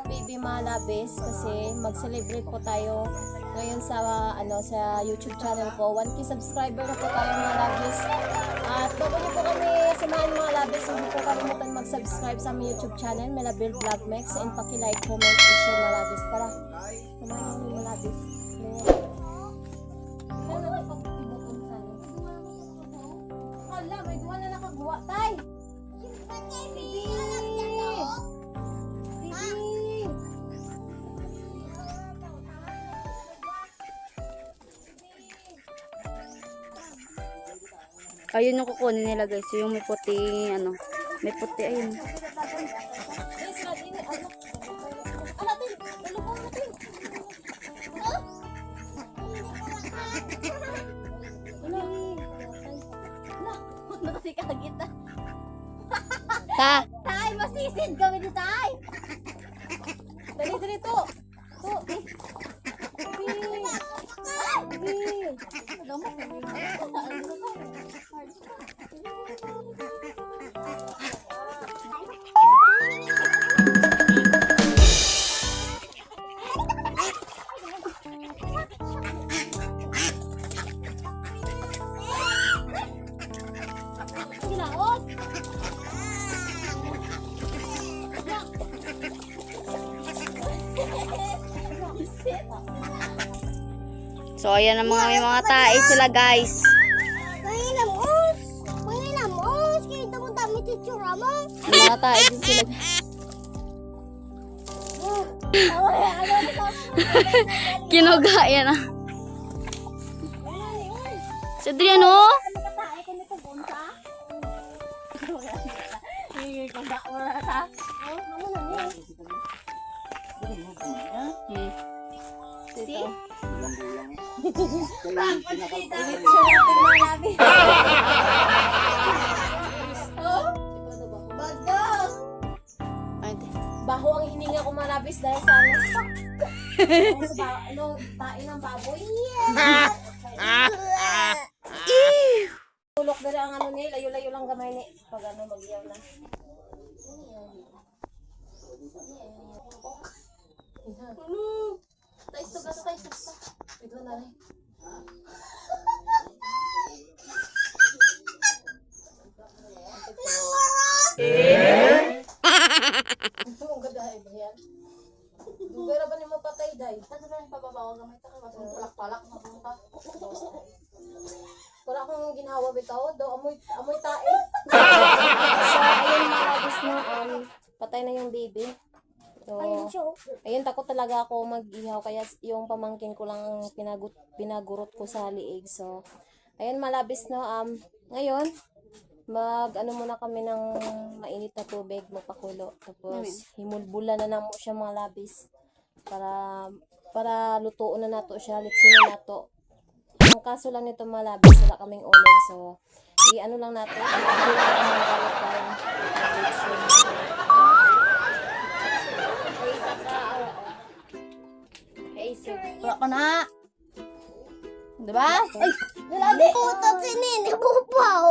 yung baby malabis kasi mag-celebrate po tayo ngayon sa ano sa YouTube channel ko. 1k subscriber na po tayo mga labis. At bago niyo po kami samahan mga labis, hindi po kalimutan mag-subscribe sa aming YouTube channel, Melabil Vlogmex, and paki-like, comment, and share mga labis. Tara, samahan niyo mga labis. Ano Ayun yung kukunin nila guys. Yung may puti, ano. May puti, ayun. So, ayan ang mga, may mga tae sila guys. Mga tae din sila guys. Kinuga, yan ah. Si Adrian oh! Hmm. See? Ay, di. Baho ang hininga ko malabis dahil sa ano. Ano sa ba- ano, tain ng baboy. Tulok dali ang ano ni, layo-layo lang gamay ni. Pag ano, mag-iyaw na. Ano? Rin. Ito, ang gadahay ba yan? Dugay ba patay, day? Ano na yung pababawa gamay ta? Kasi palak-palak na punta. Wala akong ginawa bitaw. Do, amoy, amoy tae. so, ayun um, patay na yung baby. Ayun, takot talaga ako mag-ihaw. Kaya yung pamangkin ko lang ang pinagut, pinagurot ko sa liig. So, ayun, malabis na. Um, ngayon, mag ano muna kami ng mainit na tubig, magpakulo. Tapos, himulbula na namo siya mga labis. Para, para lutuon na nato siya, litsin na nato. Ang kaso lang nito mga labis, wala kaming uling. So, i-ano lang natin. i-ano lang ang mga galit tayo. Litsin. Okay, so, Wala ka na. Diba? Ay! Lagi putot si Nini Bupaw!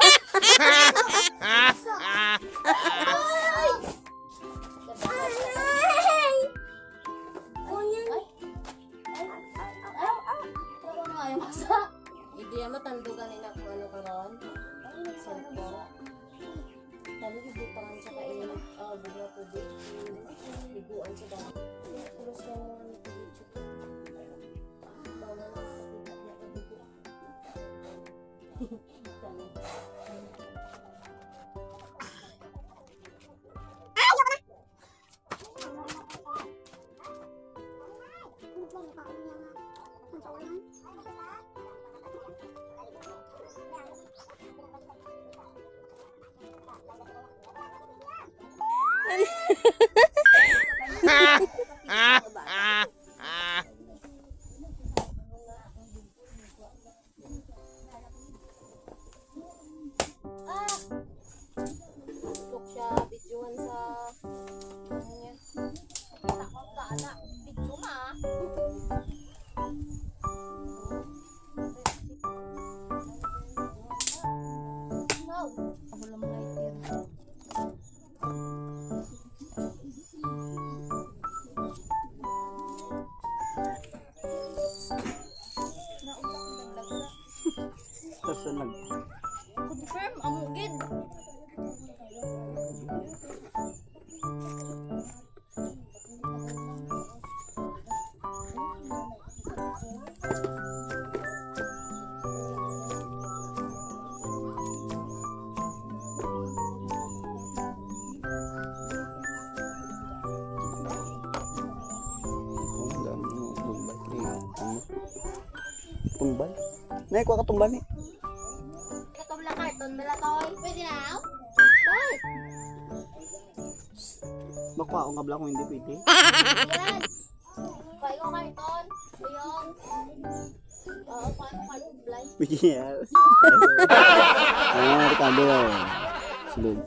Ay! Bigla ko di. Liguan sa dami. Pulos na naman ito dito. Bawal na sa kita niya kabigo. tumbal. Nay, kuha ka tumbal ni. Katong lang karton, bala toy. Pwede na? Bye! Makuha ko nga bala kung hindi pwede. Yan! Kaya ko karton. Ayun. Oo, paano karton, blind? Yes. Ah, Ricardo. Sulod.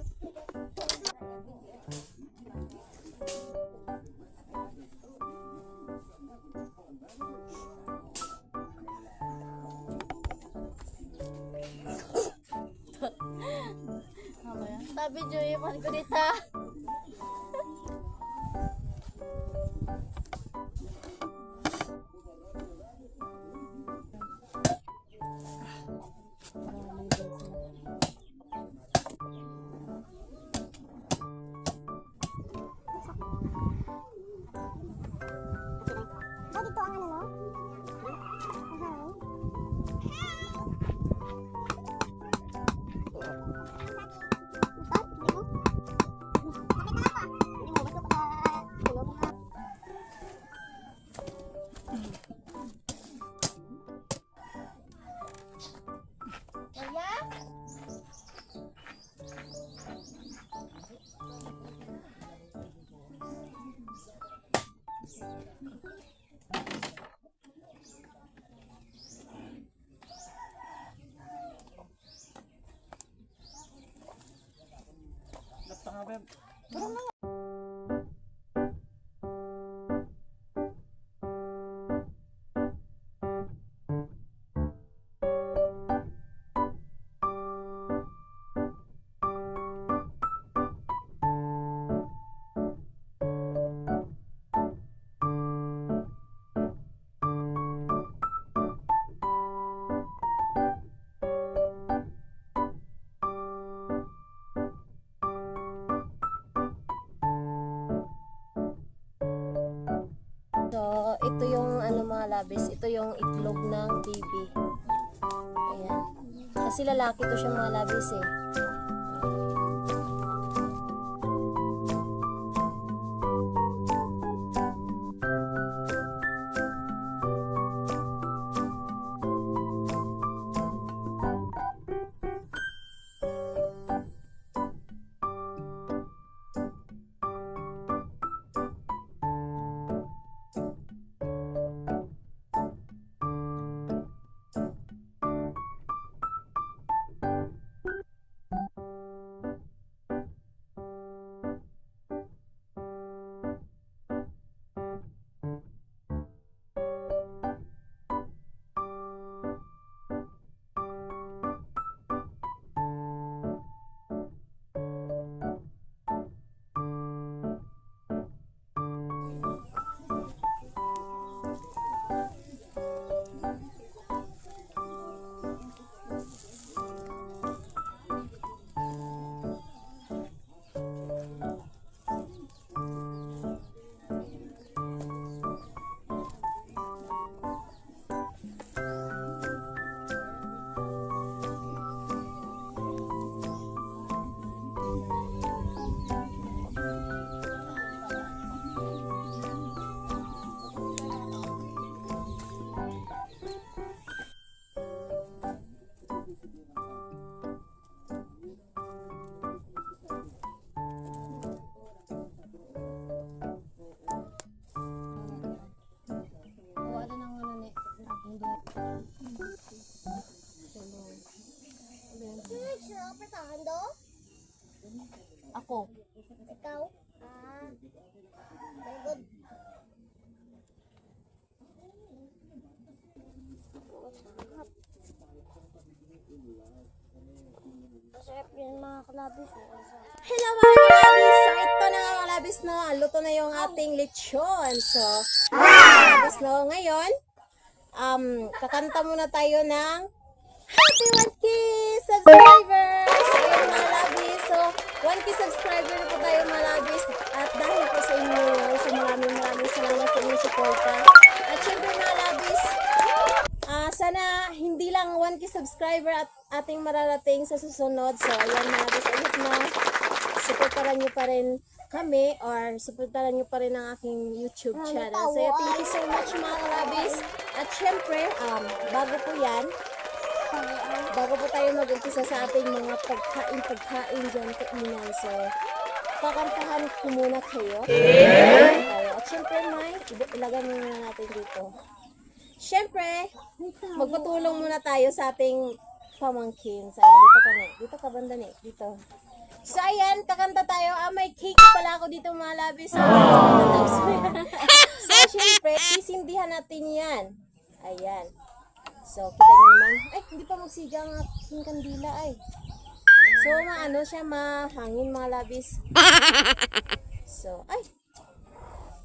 So, ito yung ano mga labis, ito yung itlog ng baby. Ayan. Kasi lalaki to siya mga labis eh. Yun mga kalabis. eh. Hello mga kalabis! So ito na mga kalabis no, luto na yung ating lechon. So, mga kalabis no, ngayon, um, kakanta muna tayo ng Happy 1K subscribers! Ayun mga kalabis. So, 1K subscriber po tayo mga kalabis. At dahil po sa inyo so maraming maraming salamat sa inyong suporta. At syempre mga kalabis, Ah, sana hindi lang 1k subscriber at ating mararating sa susunod. So, ayan na. Gusto ulit na supportaran nyo pa rin kami or supportahan nyo pa rin ang aking YouTube channel. So, yeah, thank you so much mga kalabis. At syempre, um, bago po yan, bago po tayo mag-umpisa sa ating mga pagkain-pagkain dyan kainan. So, kakantahan ko muna kayo. At syempre, May, ilagay muna natin dito. Syempre, magpatulong muna tayo sa ating pamangkin. Sa dito ka na. Dito ka banda ni. Dito. So, ayan, kakanta tayo. Ah, may cake pala ako dito mga labis. So, so, syempre, sisindihan natin yan. Ayan. So, kita nyo naman. Ay, hindi pa magsiga ang aking kandila ay. So, maano siya, mahangin mga labis. So, ay!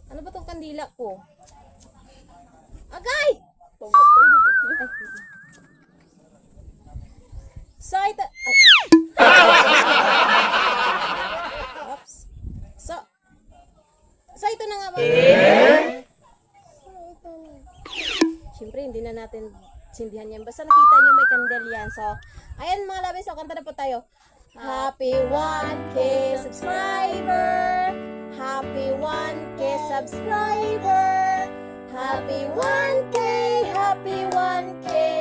Ano ba tong kandila ko? Agay! Ay. So, ito... Ay. Oops. So, so ito na nga ba? Siyempre, hindi na natin sindihan yan. Basta nakita nyo may candle yan. So, ayan mga labis. So, kanta na po tayo. Happy 1K subscriber! Happy 1K subscriber! Happy 1K! Happy 1K!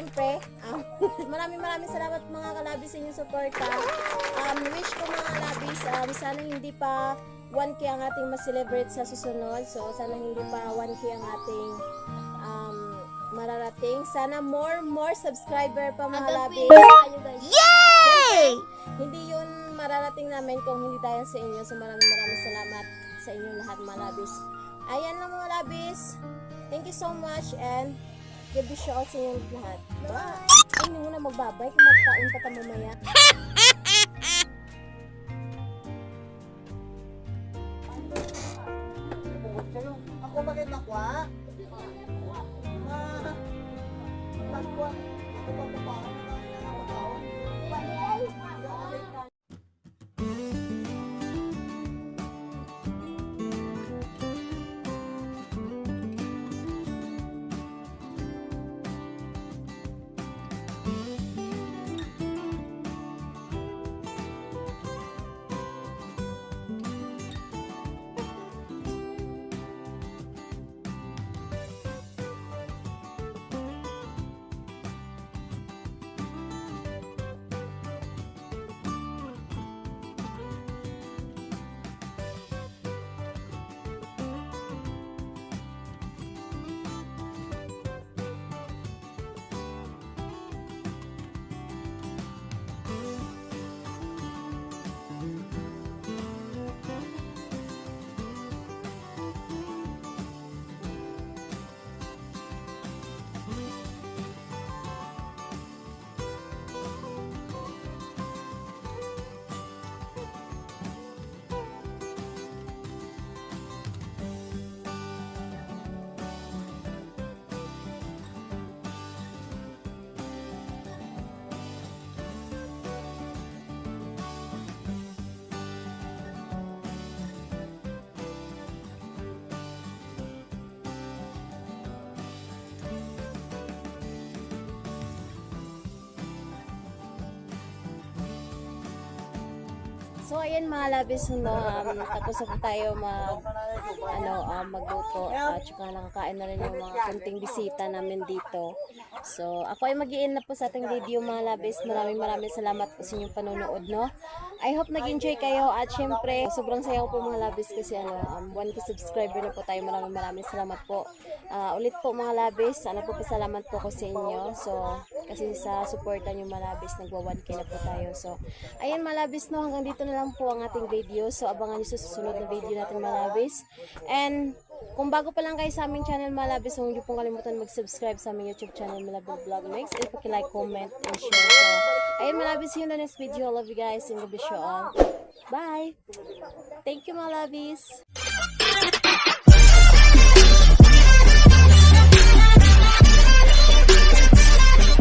So, syempre, um, maraming maraming salamat mga kalabis sa inyong suporta. Um, wish ko mga kalabis, um, sana hindi pa 1K ang ating ma-celebrate sa susunod. So, sana hindi pa 1K ang ating um, mararating. Sana more, more subscriber pa mga kalabis. Yay! Hindi yun mararating namin kung hindi dahil sa inyo. So, maraming maraming salamat sa inyong lahat mga labis. Ayan lang mga labis. Thank you so much and give a shout sa inyong lahat. Bye! Ay, hindi magbabay kung magkain pa tayo mamaya. Ako bakit nakwa? Ah, nakwa. Ako ba pa So, ayan mga labis, no, um, tapos na tayo mag, ano, um, magluto, at saka nakakain na rin yung mga kunting bisita namin dito. So, ako ay mag na po sa ating video mga labis. Maraming maraming salamat po sa inyong panonood, no. I hope nag-enjoy kayo at syempre, sobrang saya ko po mga labis kasi ano, um, 1k subscriber na po tayo. Maraming maraming salamat po. Ah, ulit po mga labis, sana po pasalamat po ko sa inyo. So, kasi sa suporta nyo mga labis, nagwa 1k na po tayo. So, ayan mga labis, no, hanggang dito na lang po ang ating video. So, abangan nyo sa susunod na video natin mga labis. And, kung bago pa lang kayo sa aming channel Malabis, huwag niyo pong kalimutan mag-subscribe sa aming YouTube channel Malabog Vlog Mix. And paki-like, comment, and share. So, ayun Malabis, see you in the next video. I love you guys and God bless you all. Bye! Thank you Malabis!